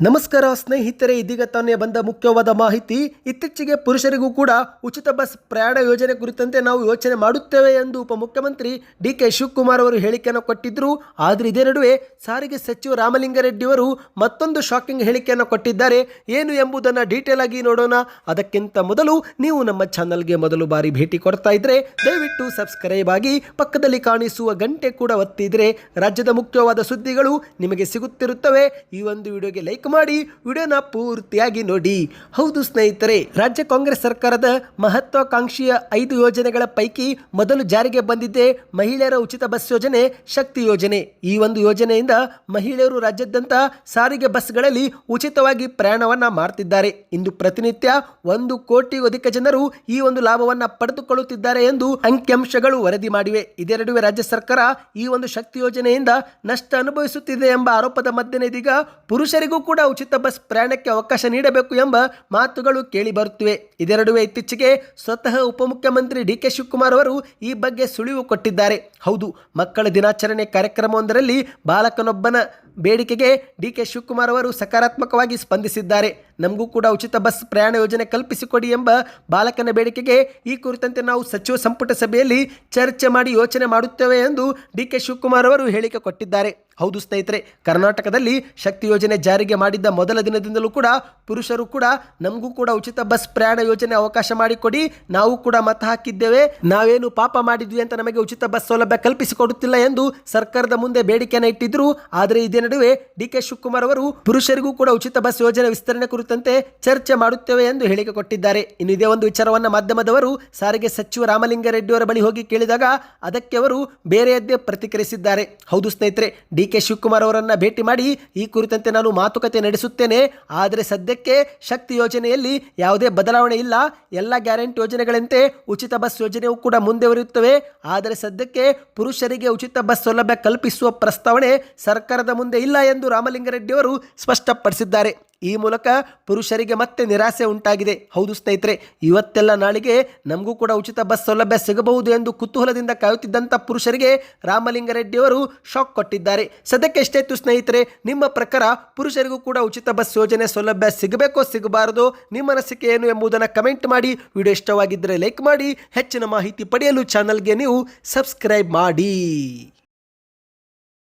ನಮಸ್ಕಾರ ಸ್ನೇಹಿತರೆ, ಇದೀಗ ತಾನೇ ಬಂದ ಮುಖ್ಯವಾದ ಮಾಹಿತಿ. ಇತ್ತೀಚೆಗೆ ಪುರುಷರಿಗೂ ಕೂಡ ಉಚಿತ ಬಸ್ ಪ್ರಯಾಣ ಯೋಜನೆ ಕುರಿತಂತೆ ನಾವು ಯೋಚನೆ ಮಾಡುತ್ತೇವೆ ಎಂದು ಉಪಮುಖ್ಯಮಂತ್ರಿ ಡಿ ಕೆ ಶಿವಕುಮಾರ್ ಅವರು ಹೇಳಿಕೆಯನ್ನು ಕೊಟ್ಟಿದ್ದರು ಆದರೆ ಇದೇ ನಡುವೆ ಸಾರಿಗೆ ಸಚಿವ ರಾಮಲಿಂಗಾರೆಡ್ಡಿಯವರು ಮತ್ತೊಂದು ಶಾಕಿಂಗ್ ಹೇಳಿಕೆಯನ್ನು ಕೊಟ್ಟಿದ್ದಾರೆ. ಏನು ಎಂಬುದನ್ನು ಡೀಟೇಲ್ ಆಗಿ ನೋಡೋಣ. ಅದಕ್ಕಿಂತ ಮೊದಲು ನೀವು ನಮ್ಮ ಚಾನಲ್ಗೆ ಮೊದಲು ಬಾರಿ ಭೇಟಿ ಕೊಡ್ತಾ ಇದ್ರೆ, ದಯವಿಟ್ಟು ಸಬ್ಸ್ಕ್ರೈಬ್ ಆಗಿ ಪಕ್ಕದಲ್ಲಿ ಕಾಣಿಸುವ ಗಂಟೆ ಕೂಡ ಒತ್ತಿದ್ರೆ, ರಾಜ್ಯದ ಮುಖ್ಯವಾದ ಸುದ್ದಿಗಳು ನಿಮಗೆ ಸಿಗುತ್ತಿರುತ್ತವೆ. ಈ ಒಂದು ವಿಡಿಯೋಗೆ ಲೈಕ್ ಮಾಡಿ ವಿಡಿಯೋನ ಪೂರ್ತಿಯಾಗಿ ನೋಡಿ. ಹೌದು ಸ್ನೇಹಿತರೆ, ರಾಜ್ಯ ಕಾಂಗ್ರೆಸ್ ಸರ್ಕಾರದ ಮಹತ್ವಾಕಾಂಕ್ಷಿಯ ಐದು ಯೋಜನೆಗಳ ಪೈಕಿ ಮೊದಲು ಜಾರಿಗೆ ಬಂದಿದ್ದೆ ಮಹಿಳೆಯರ ಉಚಿತ ಬಸ್ ಯೋಜನೆ, ಶಕ್ತಿ ಯೋಜನೆ. ಈ ಒಂದು ಯೋಜನೆಯಿಂದ ಮಹಿಳೆಯರು ರಾಜ್ಯಾದ್ಯಂತ ಸಾರಿಗೆ ಬಸ್ಗಳಲ್ಲಿ ಉಚಿತವಾಗಿ ಪ್ರಯಾಣವನ್ನ ಮಾಡ್ತಿದ್ದಾರೆ. ಇಂದು ಪ್ರತಿನಿತ್ಯ ಒಂದು ಕೋಟಿ ಅಧಿಕ ಜನರು ಈ ಒಂದು ಲಾಭವನ್ನ ಪಡೆದುಕೊಳ್ಳುತ್ತಿದ್ದಾರೆ ಎಂದು ಅಂಕಿಅಂಶಗಳು ವರದಿ ಮಾಡಿವೆ. ಇದೇ ನಡುವೆ ರಾಜ್ಯ ಸರ್ಕಾರ ಈ ಒಂದು ಶಕ್ತಿ ಯೋಜನೆಯಿಂದ ನಷ್ಟ ಅನುಭವಿಸುತ್ತಿದೆ ಎಂಬ ಆರೋಪದ ಮಧ್ಯನೇ ಇದೀಗ ಪುರುಷರಿಗೂ ಕೂಡ ಉಚಿತ ಬಸ್ ಪ್ರಯಾಣಕ್ಕೆ ಅವಕಾಶ ನೀಡಬೇಕು ಎಂಬ ಮಾತುಗಳು ಕೇಳಿ ಬರುತ್ತಿವೆ. ಇದೇ ನಡುವೆ ಇತ್ತೀಚೆಗೆ ಸ್ವತಃ ಉಪಮುಖ್ಯಮಂತ್ರಿ ಡಿ ಕೆ ಶಿವಕುಮಾರ್ ಅವರು ಈ ಬಗ್ಗೆ ಸುಳಿವು ಕೊಟ್ಟಿದ್ದಾರೆ. ಹೌದು, ಮಕ್ಕಳ ದಿನಾಚರಣೆ ಕಾರ್ಯಕ್ರಮವೊಂದರಲ್ಲಿ ಬಾಲಕನೊಬ್ಬನ ಬೇಡಿಕೆಗೆ ಡಿ ಕೆ ಶಿವಕುಮಾರ್ ಅವರು ಸಕಾರಾತ್ಮಕವಾಗಿ ಸ್ಪಂದಿಸಿದ್ದಾರೆ. ನಮಗೂ ಕೂಡ ಉಚಿತ ಬಸ್ ಪ್ರಯಾಣ ಯೋಜನೆ ಕಲ್ಪಿಸಿಕೊಡಿ ಎಂಬ ಬಾಲಕನ ಬೇಡಿಕೆಗೆ ಈ ಕುರಿತಂತೆ ನಾವು ಸಚಿವ ಸಂಪುಟ ಸಭೆಯಲ್ಲಿ ಚರ್ಚೆ ಮಾಡಿ ಯೋಚನೆ ಮಾಡುತ್ತೇವೆ ಎಂದು ಡಿ ಕೆ ಶಿವಕುಮಾರ್ ಅವರು ಹೇಳಿಕೆ ಕೊಟ್ಟಿದ್ದಾರೆ. ಹೌದು ಸ್ನೇಹಿತರೆ, ಕರ್ನಾಟಕದಲ್ಲಿ ಶಕ್ತಿ ಯೋಜನೆ ಜಾರಿಗೆ ಮಾಡಿದ್ದ ಮೊದಲ ದಿನದಿಂದಲೂ ಕೂಡ ಪುರುಷರು ಕೂಡ ನಮಗೂ ಕೂಡ ಉಚಿತ ಬಸ್ ಪ್ರಯಾಣ ಯೋಜನೆ ಅವಕಾಶ ಮಾಡಿಕೊಡಿ, ನಾವು ಕೂಡ ಮತ ಹಾಕಿದ್ದೇವೆ. ನಾವೇನು ಪಾಪ ಮಾಡಿದ್ವಿ ಅಂತ ನಮಗೆ ಉಚಿತ ಬಸ್ ಸೌಲಭ್ಯ ಕಲ್ಪಿಸಿಕೊಡುತ್ತಿಲ್ಲ ಎಂದು ಸರ್ಕಾರದ ಮುಂದೆ ಬೇಡಿಕೆಯನ್ನು ಇಟ್ಟಿದ್ರು. ಆದರೆ ಇದೇ ನಡುವೆ ಡಿ ಕೆ ಶಿವಕುಮಾರ್ ಅವರು ಪುರುಷರಿಗೂ ಕೂಡ ಉಚಿತ ಬಸ್ ಯೋಜನೆ ವಿಸ್ತರಣೆ ಕುರಿತಂತೆ ಚರ್ಚೆ ಮಾಡುತ್ತೇವೆ ಎಂದು ಹೇಳಿಕೆ ಕೊಟ್ಟಿದ್ದಾರೆ. ಇನ್ನು ಇದೇ ಒಂದು ವಿಚಾರವನ್ನು ಮಾಧ್ಯಮದವರು ಸಾರಿಗೆ ಸಚಿವ ರಾಮಲಿಂಗಾರೆಡ್ಡಿಯವರ ಬಳಿ ಹೋಗಿ ಕೇಳಿದಾಗ ಅದಕ್ಕೆ ಅವರು ಬೇರೆಯದ್ದೇ ಪ್ರತಿಕ್ರಿಯಿಸಿದ್ದಾರೆ. ಹೌದು ಸ್ನೇಹಿತರೆ, ಡಿ ಕೆ ಶಿವಕುಮಾರ್ ಅವರನ್ನ ಭೇಟಿ ಮಾಡಿ ಈ ಕುರಿತಂತೆ ನಾನು ಮಾತುಕತೆ ನಡೆಸುತ್ತೇನೆ. ಆದರೆ ಸದ್ಯಕ್ಕೆ ಶಕ್ತಿ ಯೋಜನೆಯಲ್ಲಿ ಯಾವುದೇ ಬದಲಾವಣೆ ಇಲ್ಲ. ಎಲ್ಲ ಗ್ಯಾರಂಟಿ ಯೋಜನೆಗಳಂತೆ ಉಚಿತ ಬಸ್ ಯೋಜನೆಯೂ ಕೂಡ ಮುಂದುವರಿಯುತ್ತವೆ ಆದರೆ ಸದ್ಯಕ್ಕೆ ಪುರುಷರಿಗೆ ಉಚಿತ ಬಸ್ ಸೌಲಭ್ಯ ಕಲ್ಪಿಸುವ ಪ್ರಸ್ತಾವನೆ ಸರ್ಕಾರದ ಮುಂದೆ ಇಲ್ಲ ಎಂದು ರಾಮಲಿಂಗಾರೆಡ್ಡಿ ಅವರು ಸ್ಪಷ್ಟಪಡಿಸಿದ್ದಾರೆ. ಈ ಮೂಲಕ ಪುರುಷರಿಗೆ ಮತ್ತೆ ನಿರಾಸೆ ಉಂಟಾಗಿದೆ. ಹೌದು ಸ್ನೇಹಿತರೆ, ಇವತ್ತೆಲ್ಲ ನಾಳಿಗೆ ನಮಗೂ ಕೂಡ ಉಚಿತ ಬಸ್ ಸೌಲಭ್ಯ ಸಿಗಬಹುದು ಎಂದು ಕುತೂಹಲದಿಂದ ಕಾಯುತ್ತಿದ್ದಂಥ ಪುರುಷರಿಗೆ ರಾಮಲಿಂಗರೆಡ್ಡಿಯವರು ಶಾಕ್ ಕೊಟ್ಟಿದ್ದಾರೆ. ಸದ್ಯಕ್ಕೆ ಎಷ್ಟೇತ್ತು ಸ್ನೇಹಿತರೆ, ನಿಮ್ಮ ಪ್ರಕಾರ ಪುರುಷರಿಗೂ ಕೂಡ ಉಚಿತ ಬಸ್ ಯೋಜನೆ ಸೌಲಭ್ಯ ಸಿಗಬೇಕೋ ಸಿಗಬಾರದು, ನಿಮ್ಮ ಅನಿಸಿಕೆ ಏನು ಎಂಬುದನ್ನು ಕಮೆಂಟ್ ಮಾಡಿ. ವಿಡಿಯೋ ಇಷ್ಟವಾಗಿದ್ದರೆ ಲೈಕ್ ಮಾಡಿ. ಹೆಚ್ಚಿನ ಮಾಹಿತಿ ಪಡೆಯಲು ಚಾನಲ್ಗೆ ನೀವು ಸಬ್ಸ್ಕ್ರೈಬ್ ಮಾಡಿ.